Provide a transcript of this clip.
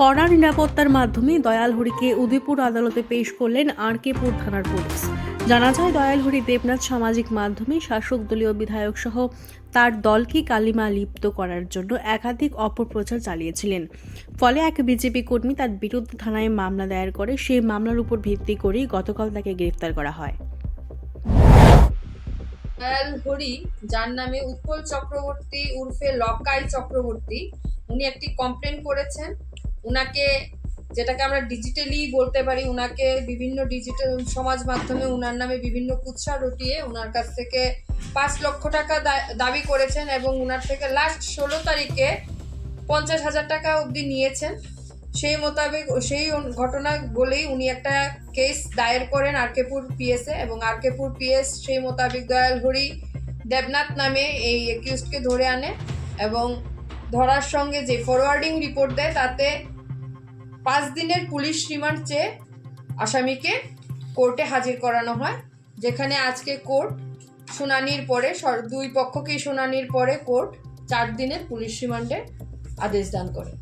কড়া নিরাপত্তার মাধ্যমে দয়াল হরিকে উদয়পুর আদালতে পেশ করলেন আরকেপুর থানার পুলিশ। জানা যায়, দয়াল হরি দেবনাথ সামাজিক মাধ্যমে শাসক দলীয় বিধায়ক সহ তার দলকে কালিমা লিপ্ত করার জন্য একাধিক অপপ্রচার চালিয়েছিলেন। ফলে এক বিজেপি কর্মী তার বিরুদ্ধে থানায় মামলা দায়ের করে সেই মামলার উপর ভিত্তি করেই গতকাল তাকে গ্রেফতার করা হয়। দয়াল হরি, যার নামে উৎপল চক্রবর্তী উর্ফে লকাই চক্রবর্তী, উনি একটি কমপ্লেন করেছেন। উনাকে, যেটাকে আমরা ডিজিটালি বলতে পারি, উনাকে বিভিন্ন ডিজিটাল সমাজ মাধ্যমে উনার নামে বিভিন্ন কুৎসা রটিয়ে উনার কাছ থেকে পাঁচ লক্ষ টাকা দাবি করেছেন এবং উনার থেকে লাস্ট ষোলো তারিখে পঞ্চাশ হাজার টাকা অবধি নিয়েছেন। সেই মোতাবেক, সেই ঘটনা বলেই উনি একটা কেস দায়ের করেন আরকেপুর পিএসে এবং আরকেপুর পিএস সেই মোতাবেক দয়াল হরি দেবনাথ নামে এই একিউজকে ধরে আনে এবং ধরার সঙ্গে যে ফরওয়ার্ডিং রিপোর্ট দেয়, তাতে পাঁচ দিনের পুলিশ রিমান্ড চেয়ে আসামিকে কোর্টে হাজির করানো হয়, যেখানে আজকে কোর্ট শুনানির পরে দুই পক্ষকেই শুনানির পরে কোর্ট চার দিনের পুলিশ রিমান্ডের আদেশ দান করে।